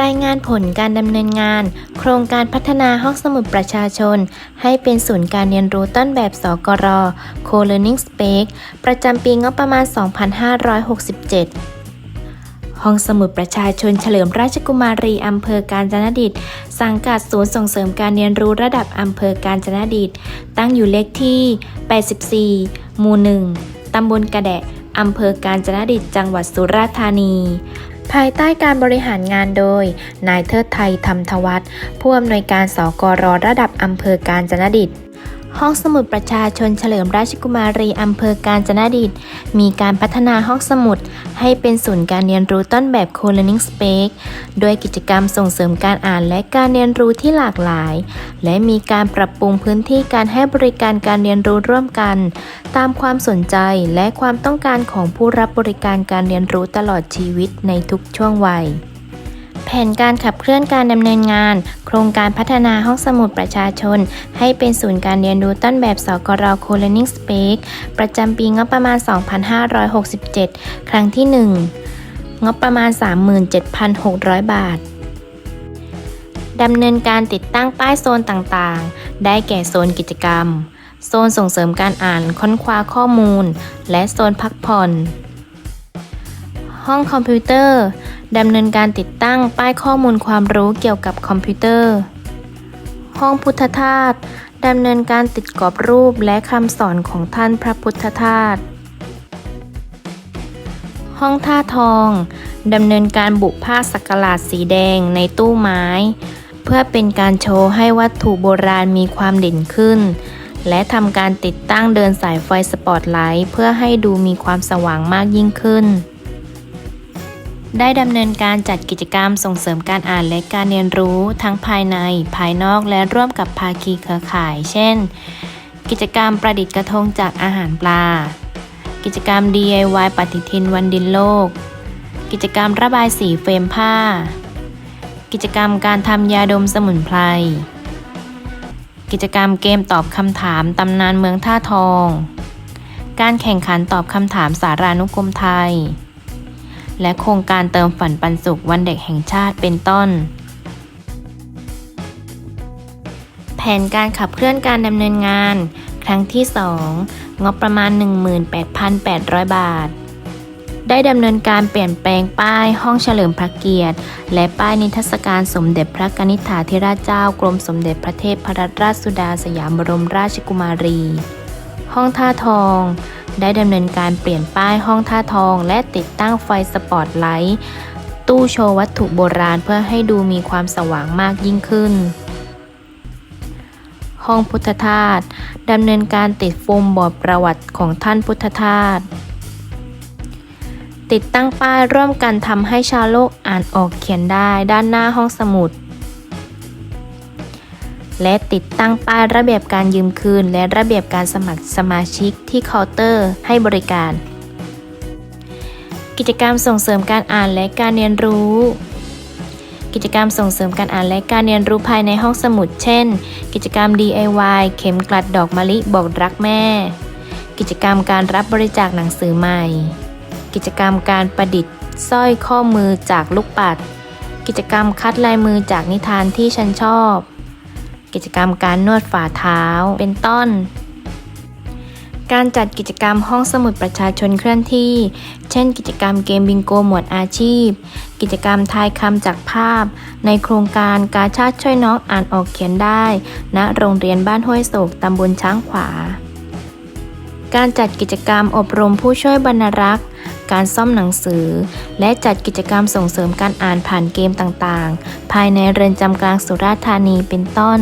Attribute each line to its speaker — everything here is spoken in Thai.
Speaker 1: รายงานผลการดำเนินงาน โครงการพัฒนาห้องสมุดประชาชน ให้เป็นศูนย์การเรียนรู้ต้นแบบสกร Co-Learning Space ประจำปีงบประมาณ 2567ห้องสมุดประชาชนเฉลิมราชกุมารีอำเภอกาญจนดิต สังกัดศูนย์ส่งเสริมการเรียนรู้ระดับอำเภอกาญจนดิต ตั้งอยู่เลขที่ 84 หมู่ 1 ตำบลกระแดะอำเภอกาญจนดิต จังหวัดสุราษฎร์ธานี ภายใต้การบริหารงานโดย นายเทิดไทยธรรมทวัฒน์ผู้อำนวยการสกรระดับอำเภอกาญจนดิต ห้องสมุดประชาชนเฉลิมราชกุมารีอำเภอกาญจนดิตมีการพัฒนาห้องสมุดให้เป็นศูนย์การเรียนรู้ต้นแบบ Co-Learning Space ด้วยกิจกรรมส่งเสริมการอ่านและการเรียนรู้ที่หลากหลาย และมีการปรับปรุงพื้นที่การให้บริการการเรียนรู้ร่วมกัน ตามความสนใจและความต้องการของผู้รับบริการการเรียนรู้ตลอดชีวิตในทุกช่วงวัย ผนการขับเคลื่อนการดำเนินงาน โครงการพัฒนาห้องสมุดประชาชน ให้เป็นศูนย์การเรียนรู้ต้นแบบสกร Co-Learning Space ประจำปีงบประมาณ 2567 ครั้งที่ 1 งบประมาณ 37,600 บาทดำเนินการติดตั้งป้ายโซนต่างๆ ได้แก่โซนกิจกรรม โซนส่งเสริมการอ่านค้นคว้าข้อมูล และโซนพักผ่อน ห้องคอมพิวเตอร์ ดำเนินการติดตั้งป้ายข้อมูลความรู้เกี่ยวกับคอมพิวเตอร์ ห้องพุทธทาสดำเนินการติดกรอบรูปและคำสอนของท่านพระพุทธทาส ห้องท่าทอง ดำเนินการบุผ้าสักหลาดสีแดงในตู้ไม้ เพื่อเป็นการโชว์ให้วัตถุโบราณมีความเด่นขึ้น และทำการติดตั้งเดินสายไฟสปอตไลท์เพื่อให้ดูมีความสว่างมากยิ่งขึ้น ได้ดำเนินการจัดกิจกรรมส่งเสริมการอ่านและการเรียนรู้ทั้งภายใน ภายนอกและร่วมกับภาคีเครือข่าย เช่น กิจกรรมประดิษฐ์กระทงจากอาหารปลา กิจกรรม DIY ปฏิทินวันดินโลก กิจกรรมระบายสีเฟรมผ้า กิจกรรมการทำยาดมสมุนไพร กิจกรรมเกมตอบคำถามตำนานเมืองท่าทอง การแข่งขันตอบคำถามสารานุกรมไทย และโครงการเติมฝันปันสุขวันเด็กแห่งชาติเป็นต้น แผนการขับเคลื่อนการดำเนินงาน ครั้งที่ 2 งบประมาณ 18,800 บาท ได้ดำเนินการเปลี่ยนแปลงป้ายห้องเฉลิมพระเกียรติ และป้ายนิทรรศการสมเด็จพระกนิษฐาธิราชเจ้ากรมสมเด็จพระเทพรัตนราชสุดาสยามบรมราชกุมารี ห้องท่าทอง ได้ดำเนินการเปลี่ยนป้ายห้องท่าทอง และติดตั้งไฟสปอตไลท์ ตู้โชว์วัตถุโบราณเพื่อให้ดูมีความสว่างมากยิ่งขึ้น ห้องพุทธทาสดำเนินการติดโฟมบอร์ดประวัติของท่านพุทธทาสติดตั้งป้ายร่วมกันทำให้ชาวโลกอ่านออกเขียนได้ด้านหน้าห้องสมุด และติดตั้งป้ายระเบียบการยืมคืน และระเบียบการสมัครสมาชิกที่เคาน์เตอร์ให้บริการ กิจกรรมส่งเสริมการอ่านและการเรียนรู้ กิจกรรมส่งเสริมการอ่านและการเรียนรู้ภายในห้องสมุด เช่น กิจกรรม DIY เข็มกลัดดอกมะลิบอกรักแม่ กิจกรรมการรับบริจาคหนังสือใหม่ กิจกรรมการประดิษฐ์สร้อยข้อมือจากลูกปัด กิจกรรมคัดลายมือจากนิทานที่ฉันชอบ กิจกรรมการนวดฝ่าเท้าเป็นต้น การจัดกิจกรรมห้องสมุดประชาชนเคลื่อนที่ เช่น กิจกรรมเกมบิงโกหมวดอาชีพ กิจกรรมทายคำจากภาพ ในโครงการกาชาติช่วยน้องอ่านออกเขียนได้ณโรงเรียนบ้านห้วยโศกตำบลช้างขวาการจัดกิจกรรมอบรมผู้ช่วยบรรณรักษ์ การซ่อมหนังสือ และจัดกิจกรรมส่งเสริมการอ่านผ่านเกมต่างๆ ภายในเรือนจำกลางสุราษฎร์ธานีเป็นต้น